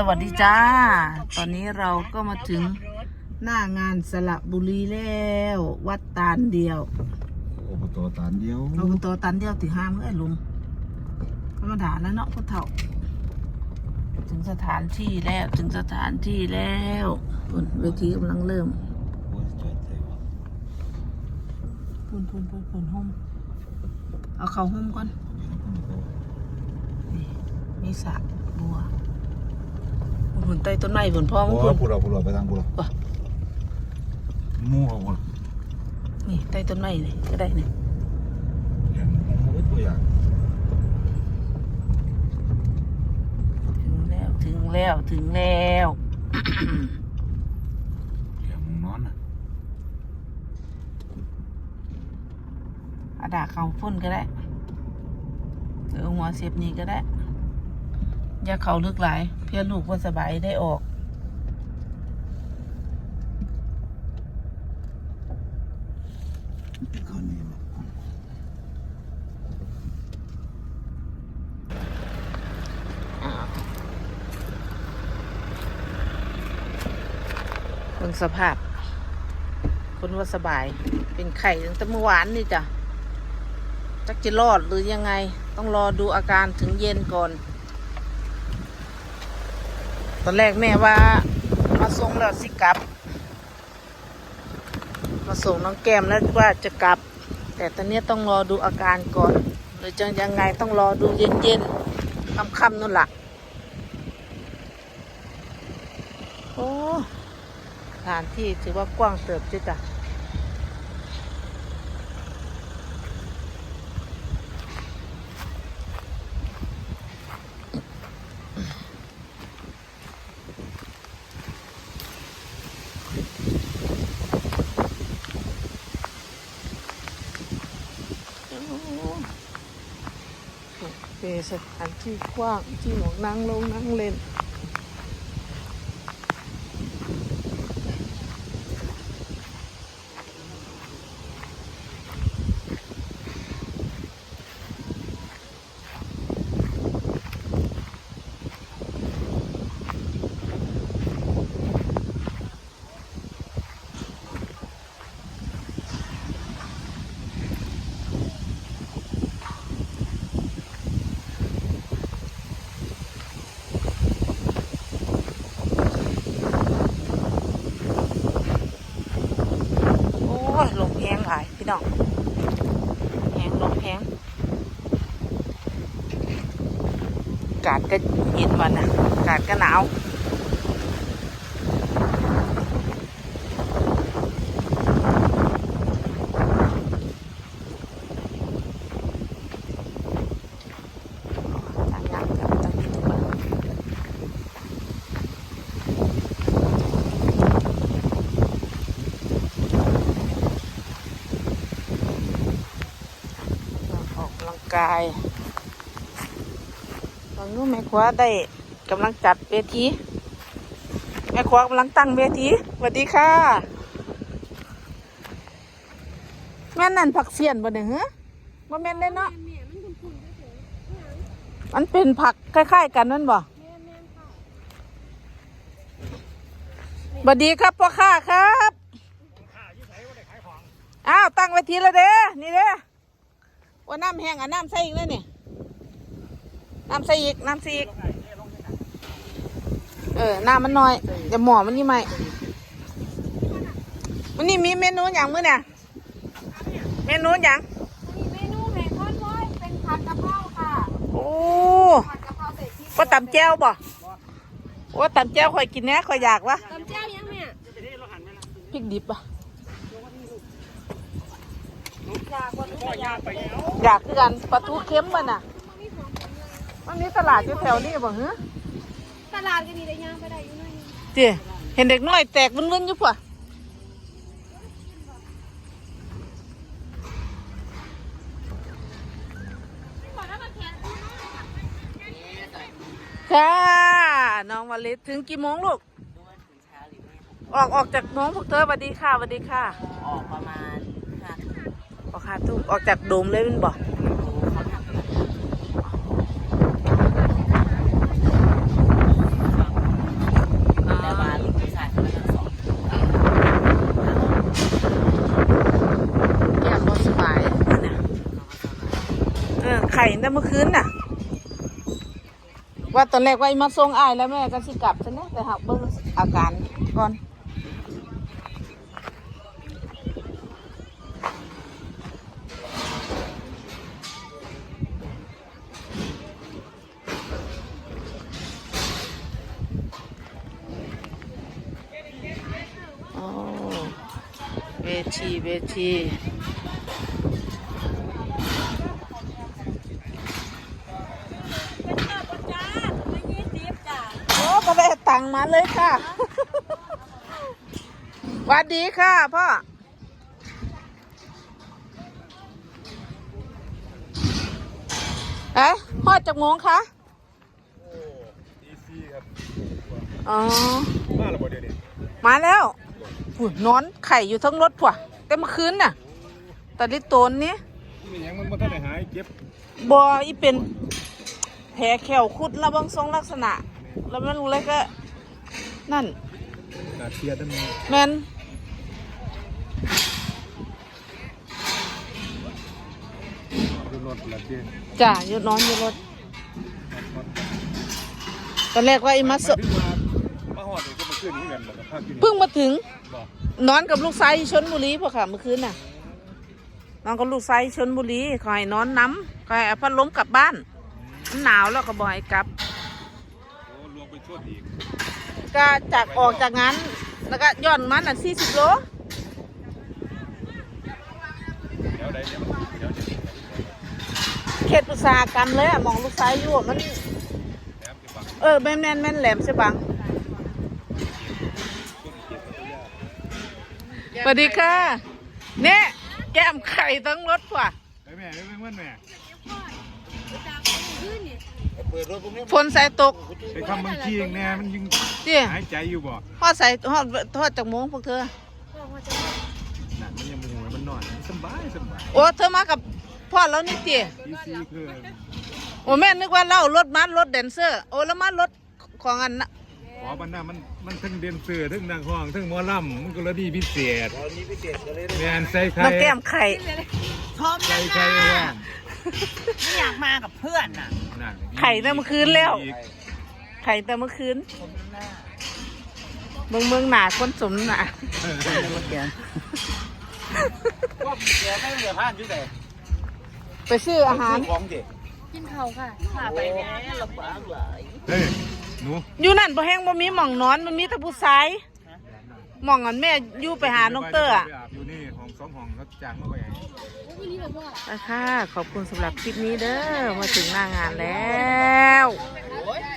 สวัสดีจ้า ตอนนี้เราก็มาถึงหน้างานสระบุรีแล้ว วัดตาลเดียวอบตตานเดียวอบตตาลเดียวถือห้ามเอ้ยลุงธรรมดาแล้วเนาะพ่อเฒ่า ถึงสถานที่แล้วถึงสถานที่แล้วปุ่นเวทีกำลังเริ่มโอ้ยจอดใจวะปุ่นปุ่นปุ่นปุ่นห้องเอาเข้าห้องก่อนนี่มีสระบัว หุ่นใต้ต้นไม้หุ่นพ่อโอ้มึงยหุ่นพูดเราพูดเราไปทางพูดเราว่ะมั่วพูดนี่ใต้ต้นไม้นี่ก็ได้นี่อย่างมั่วตัวอย่างถึงแล้วถึงแล้วถึงแล้วอย่างมึงนอนน่ะอาดาเขาพ่นก็ได้หรือหัวเสียบนี่ก็ได้ อย่าเขาลึกหลาย เพื่อลูกว่าสบายได้ออกข้อนี้นะเบิ่งสภาพ คนว่าสบาย เป็นไข่ตั้งแต่เมื่อวานนี่จ้ะจักจะรอดหรือยังไง ต้องรอดูอาการถึงเย็นก่อน อนแรกแม่ว่า มาส่งแล้วสิกลับ มาส่งน้องแก้มแล้วว่าจะกลับ แต่ตอนนี้ต้องรอดูอาการก่อนหรือจะยังไงต้องรอดูเย็นๆค่ำๆนู่นละโอ้สถานที่ถือว่ากว้างเติบจ้ะจ้ะเป็น สถานที่กว้างที่หมองนั่งลงนั่งเล่น โอ้ยลมแหลายพี่น้องแห้งลมแห้งกาดก็เย็นวันนะกาดก็หนาวต่างอย่างกันต่างที่ถูกต้องออ กกำลังกายตอนนู้นแม่ครัวได้กำลังจัดเวทีแม่ครัวกำลังตั้งเวทีสวัสดีค่ะ แม่นั่นผักเสียนบ่เนี่ยเหรอบ่แม่นเลยเนาะมันเป็นผักคล้ายๆ กันนั่นบ่สวัสดีครับพ่อค้าครับอ้าวตั้งไว้ทีละเด้นี่เด้ ว่าน้ำแห้งอะน้ำใส่อีกเลยนี่น้ำใส่อีกน้ำใส่อีกเออน้ำมันน้อยอย่าหมอมันนี่ไหมมันนี่มีเมนูอย่างมื้อเนี่ยเมนูอย่างมีเมนูแห่งคอนวอยเป็นผัดกะเพราค่ะโอ้ผัดกะเพราใส่พริกว่าตำแจ้วบ่ว่าตำแจ้วข่อยกินแหน่ข่อยอยากวะตำแจ่วยังแม่พริกดิบอะ อยากคือกันปลาทูเค็มมันน่ะมันมีตลาดอยู่แถวนี้บ่ฮะตลาดก็มีได้ย่างไปได้อยู่หน่อยนึงเจ้เห็นเด็กน้อยแตกวุ่นๆอยู่ป่ะค่ะน้องวลิตถึงกี่โมงลูกออกออกจากโมงพวกเธอสวัสดีค่ะสวัสดีค่ะ ออกประมาณห้าทุ่ม ออกขาทุกออกจากโดมเลยมันบอกไข่แต่เมื่อคืนน่ะ ว่าตอนแรกว่ามาส่งอายแล้วแม่ก็สิกลับใช่ไหมแต่หากเบิ้งอาการก่อน ทีเวทีโอ้ก็ได้ตังค์มาเลยค่ะหวัสดีค่ะพ่อเอ๊ะพ่อจากโมงคะอีซี่ครับ อ๋อ มาแล้วบ่เดี๋ยวนี้มาแล้ว อุ้ยนอนไข่อยู่ทั้งรถผัวแต่เมื่อคืนน่ะตะลิโตนนี้นี่ยังมันบ่ทันได้หายเจ็บบออีเป็นแผลแขวคุดระวังทรงลักษณะ แล้วมันรู้เลยก็ นั่นน่าเสียดมันแมนอยู่รถละเจ้จ้ะอยู่นอนอยู่รถตอนแรกว่าอีมาสมาถึงมามา ฮอดนี่ก็มาขึ้นนี่กันแล้วก็พากินเพิ่งมาถึง บ่นอนกับลูกชายที่ชนบุรีพ่อค่ะเมื่อคืนน่ะ นอนกับลูกชายที่ชนบุรีขอให้นอนน้ำขอให้เอาพัดลมกลับบ้านมันหนาวแล้วก็บอกให้กลับ โอ้ลวงไปชวอีกก็จากออกจากงานแล้วก็ย่อนมันอะสี่สิบโลเดี๋ยวใดเดี๋ยวเดี๋ยวจะเขตอุตสาหกรรมเลยอะมองลูกไซ้ยอยู่อะมันแหลมสิบักเออแม่นแม่นแม่นแหลมใช่บัง สวัสดีค่ะเนี่ยแก้มไข่ทั้งรถว่ะไปแม่ไปเบิ่งมันแม่ฝนใส่ตกไปทำบางทีเองแน่มันยังเจี๋ยหายใจอยู่บ่ทอดใส่ทอดทอดจากโมงพวกเธอนั่นมันยังบ่ฮู้มันนอนสบายสบายโอ้เธอมากับพ่อแล้วนี่เจี๋ยอีซี่คือโอ้แม่นึกว่าเล่ารถมัดรถแดนเซอร์ โอ้แล้วมัดรถของอันน่ะขอบันน่ะมัน มันทั้งเดนเซอร์ทั้งนางห้องทั้งหมอลำมันก็ระดีพิเศษแม่นใส่ไข่น้องแก้มไข่พร้อมใส่ยังไข่นะว่างไม่อยากมากับเพื่อนน่ะนั่นไข่แต่เมื่อคืนแล้ว อีกไข่แต่เมื่อคืนเมืองเมืองหนาคนสมหนาเออเดี๋ยวเดี๋ยวไม่เหลือผ่านอยู่ไหนไปซื้ออาหารของเด็กกินเขาค่ะพาไปแม่ลำบากเลยเฮ้ย หนูอยู่นั่นบ่แห้งบ่มีหม่องนอนมันมีแต่ผู้ชายหม่องอันแม่อยู่ไปหาน้องเตอร์อะไปอาบอยู่นี่ห้องสองห้องเขาจ้างมาไปให้ไปค่ะขอบคุณสำหรับคลิปนี้เด้อ มาถึงหน้างานแล้วเอ